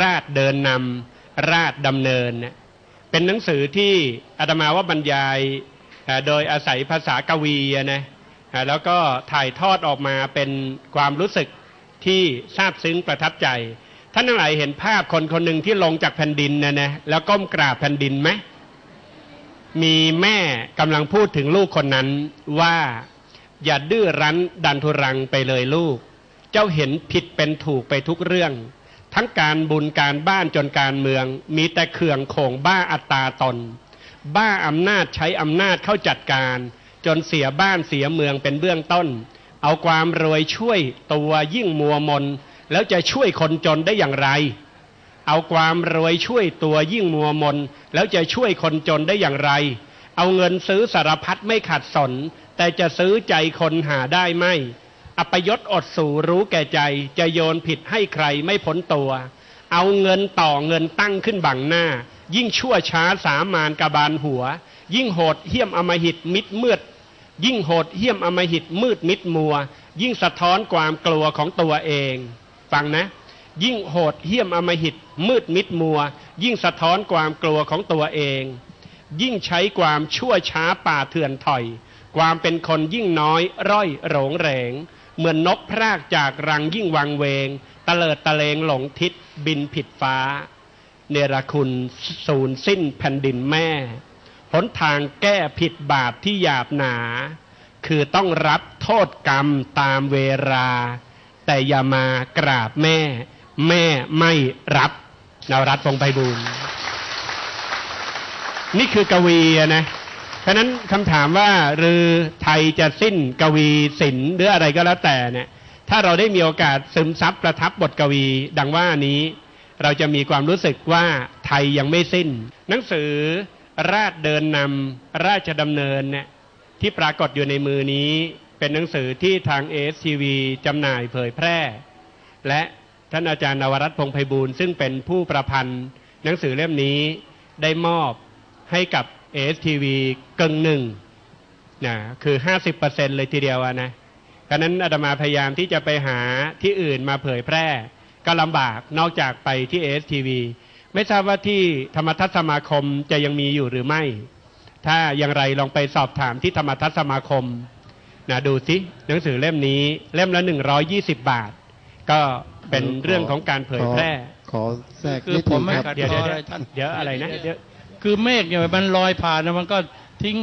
ราชเดินนำราชดำเนินเนี่ยเป็นหนังสือที่อาตมาว่าบรรยายโดยอาศัยภาษากวีนะแล้วก็ถ่ายทอดออกมาเป็นความรู้สึกที่ซาบซึ้งประทับใจ ท่านทั้งหลายเห็นภาพคนคนหนึ่งที่ลงจากแผ่นดินนะนะแล้วก้มกราบแผ่นดินไหมมีแม่กำลังพูดถึงลูกคนนั้นว่าอย่าดื้อรั้นดันทุรังไปเลยลูก เจ้าเห็นผิดเป็นถูกไปทุกเรื่อง ทั้งการบุญการบ้านจนการเมือง มีแต่เขื่องโขงบ้าอัตตาตน บ้าอำนาจใช้อำนาจเข้าจัดการ จนเสียบ้านเสียเมืองเป็นเบื้องต้น เอาความรวยช่วยตัวยิ่งมัวมน แล้วจะช่วยคนจนได้อย่างไร เอาความรวยช่วยตัวยิ่งมัวมน แล้วจะช่วยคนจนได้อย่างไร เอาเงินซื้อสารพัดไม่ขัดสน แต่จะซื้อใจคนหาได้ไม่ อัปยศอดสู่รู้แก่ใจ จะโยนผิดให้ใครไม่พ้นตัว เอาเงินต่อเงินตั้งขึ้นบังหน้า ยิ่งชั่วช้าสามานกบาลหัว ยิ่งโหดเหี้ยมอมหิตมิดมืด ยิ่งโหดเหี้ยมอมหิตมืดมิดมัว ยิ่งสะท้อนความกลัวของตัวเอง ฟังนะ ยิ่งโหดเหี้ยมอมหิตมืดมิดมัว ยิ่งสะท้อนความกลัวของตัวเอง ยิ่งใช้ความชั่วช้าป่าเถื่อนถอย ความเป็นคนยิ่งน้อย ร่อยโหรงเหรง เหมือนนกพรากจากรังยิ่งวังเวงตะเลิดตะเลงหลงทิศบินผิดฟ้า เนรคุณสูญสิ้นแผ่นดินแม่หนทางแก้ผิดบาปที่หยาบหนา คือต้องรับโทษกรรมตามเวลาแต่อย่ามากราบแม่ แม่ไม่รับนวรัตน์พงไพบูลนี่คือกวีนะะฉะนั้นคำถามว่าหรือไทยจะสิ้นกวีศิลป์หรืออะไรก็แล้วแต่เนี่ยถ้าเราได้มีโอกาสซึมซับประทับบทกวีดังว่านี้ เราจะมีความรู้สึกว่าไทยยังไม่สิ้น หนังสือราชเดินนำราชดำเนินเนี่ยที่ปรากฏอยู่ในมือนี้ เป็นหนังสือที่ทางเอสทีวีจำหน่ายเผยแพร่ และท่านอาจารย์นวรัตน์พงไพบูลซึ่งเป็นผู้ประพันธ์ หนังสือเล่มนี้ได้มอบให้กับ เอสทีวีกึ่งหนึ่งนะคือ50%เลยทีเดียวอะนะดังนั้นอาตมาพยายามที่จะไปหาที่อื่นมาเผยแพร่ ก็ลำบากนอกจากไปที่เอสทีวีไม่ทราบว่าที่ธรรมทัศน์สมาคมจะยังมีอยู่หรือไม่ ถ้าอย่างไรลองไปสอบถามที่ธรรมทัศน์สมาคมนะดูสิหนังสือเล่มนี้เล่มละ120บาท ก็เป็นเรื่องของการเผยแพร่ขอแทรกคือนิดผนึมงไม่ครับขัดเดี๋ยวเดี๋ยวอะไรเดี๋ยวท่านเดี๋ยวอะไรนะเดี๋ยว คือเมฆเนี่ยมันลอยผ่านนะมันก็ทิ้ง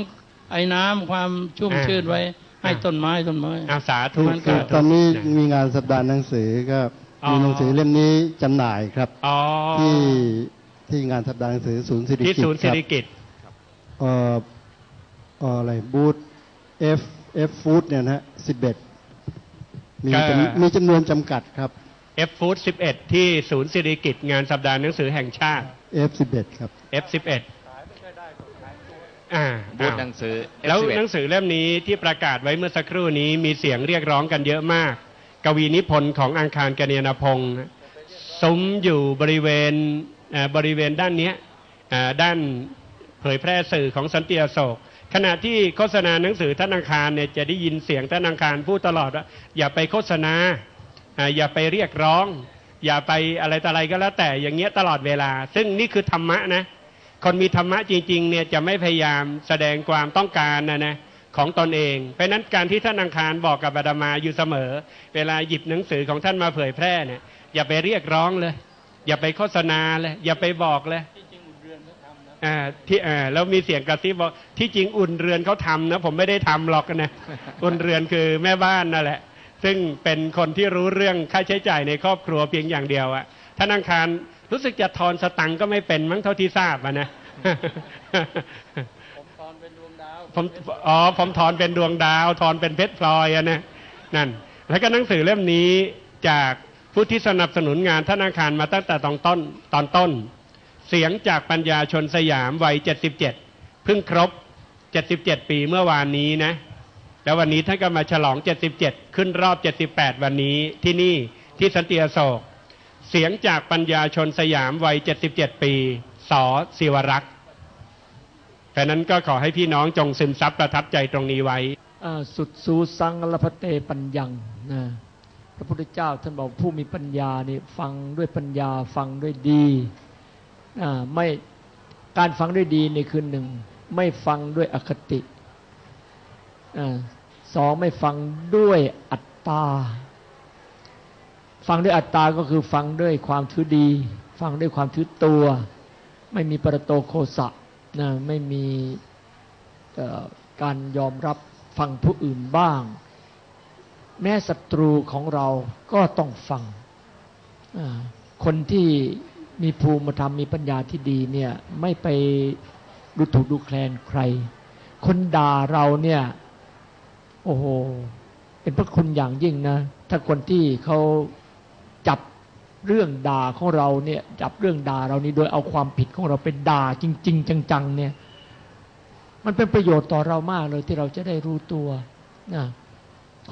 ไอ้น้ำความชุ่มอ่าชื่นไว้ ให้อ่าต้นไม้ต้นไม้อาสาธุมันก็สาธุตอนนี้ะมีงานสัปดาห์หนังสือก็อ๋อมีหนังสือเล่มนี้จำหน่ายครับอ๋อที่ที่งานสัปดาห์หนังสือศูนย์สิริที่กิตศูนย์คเศรรัษบฐกิจเอ่อเอ่ออะไรบูธ F F Food เนี่ยนะฮะสิบเอ็ดมีก็จำมีจำนวนจำกัดครับ F Food 11ที่ศูนย์เศรษฐกิจงานสัปดาห์หนังสือแห่งชาติ F สิบเอ็ดครับ F 11 อ่าบูธอ้าวหนังสือแล้ว F11 หนังสือเล่มนี้ที่ประกาศไว้เมื่อสักครู่นี้มีเสียงเรียกร้องกันเยอะมาก กวีนิพนธ์ของอังคารกเนียนพงศ์ซุ้มอยู่บริเวณเอ่อบริเวณด้านเนี้ยเอ่อด้านเผยแพร่สื่อของสันติอโศกขณะที่โฆษณาหนังสือท่านอังคารเนี่ยจะได้ยินเสียงท่านอังคารพูดตลอดว่าอย่าไปโฆษณาอ่าอย่าไปเรียกร้อง อย่าไปอะไรต่ออะไรก็แล้วแต่อย่างเงี้ยตลอดเวลา ซึ่งนี่คือธรรมะนะ คนมีธรรมะจริงๆเนี่ยจะไม่พยายามแสดงความต้องการนะนะของตนเอง เพราะนั้นการที่ท่านอังคารบอกกับอาตมาอยู่เสมอ เวลาหยิบหนังสือของท่านมาเผยแพร่เนี่ยอย่าไปเรียกร้องเลย อย่าไปโฆษณาเลย อย่าไปบอกเลยอ่าที่อ่าแล้วมีเสียงกระซิบบอกที่จริงอุ่นเรือนเขาทำนะ ผมไม่ได้ทำหรอกนะ อุ่นเรือนคือแม่บ้านนั่นแหละ ซึ่งเป็นคนที่รู้เรื่องค่าใช้จ่ายในครอบครัวเพียงอย่างเดียวอะท่านอังคารรู้สึกจะทอนสตังค์ก็ไม่เป็นมั้งเท่าที่ทราบอะนะตอนเป็นดวงดาวผมอ๋อผมถอนเป็นดวงดาวถอนเป็นเพชรพลอยอะนะนั่น แล้วก็หนังสือเล่มนี้จากผู้ที่สนับสนุนงานธนาคารมาตั้งแต่ตอนต้นตอนต้น เสียงจากปัญญาชนสยามวัย 77 เพิ่งครบ 77 ปีเมื่อวานนี้นะ แล้ววันนี้ท่านก็มาฉลอง 77 ขึ้นรอบ 78 วันนี้ที่นี่ที่สันติอโศก เสียงจากปัญญาชนสยามวัย 77 ปีสอศิวรักษ์แต่นั้นก็ขอให้พี่น้องจงซึมซับประทับใจตรงนี้ไว้สุดสูสังลพเตปัญญังนะพระพุทธเจ้าท่านบอกผู้มีปัญญานี่ฟังด้วยปัญญาฟังด้วยดีไม่การฟังด้วยดีนี่คือหนึ่ง ไม่ฟังด้วยอคติอา สองไม่ฟังด้วยอัตตา ฟังด้วยอัตตาก็คือฟังด้วยความถือดี ฟังด้วยความถือตัว ไม่มีประโตโคสะนะไม่มีการยอมรับฟังผู้อื่นบ้าง แม้ศัตรูของเราก็ต้องฟัง คนที่มีภูมิธรรมมีปัญญาที่ดีเนี่ยไม่ไปดูถูกดูแคลนใคร คนด่าเราเนี่ย โอ้โหเป็นพระคุณอย่างยิ่งนะ ถ้าคนที่เขาจับเรื่องด่าของเราเนี่ย จับเรื่องด่าเรานี่โดยเอาความผิดของเราเป็นด่าจริง ๆ จัง ๆ เนี่ย มันเป็นประโยชน์ต่อเรามากเลยที่เราจะได้รู้ตัวนะ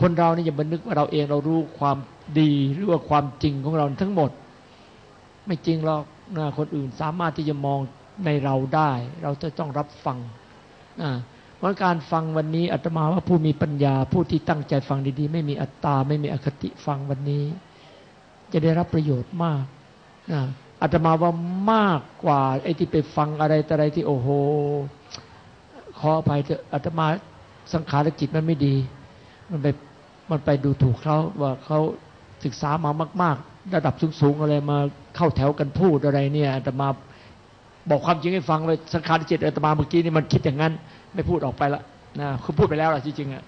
คนเรานี่อย่าบันึกว่าเราเองเรารู้ความดีหรือว่าความจริงของเราทั้งหมด ไม่จริงหรอกนะคนอื่นสามารถที่จะมองในเราได้ เราจะต้องรับฟังนะ ราะการฟังวันนี้อาตมาว่าผู้มีปัญญา ผู้ที่ตั้งใจฟังดีๆ ไม่มีอัตตา ไม่มีอคติฟังวันนี้ จะได้รับประโยชน์มากนะอาตมาว่ามากกว่าไอ้ที่ไปฟังอะไรแต่อะไรที่โอ้โหขออภัยเถอะอาตมาสังขารจิตมันไม่ดี มันไปมันไปดูถูกเขาว่าเขาศึกษามามาก ๆ ระดับสูงๆอะไรมาเข้าแถวกันพูดอะไรเนี่ยอาตมาบอกความจริงให้ฟังเลยสังขารจิตอาตมาเมื่อกี้นี่มันคิดอย่างนั้น ไม่พูดออกไปละนะคือพูดไปแล้วล่ะจริงๆอะ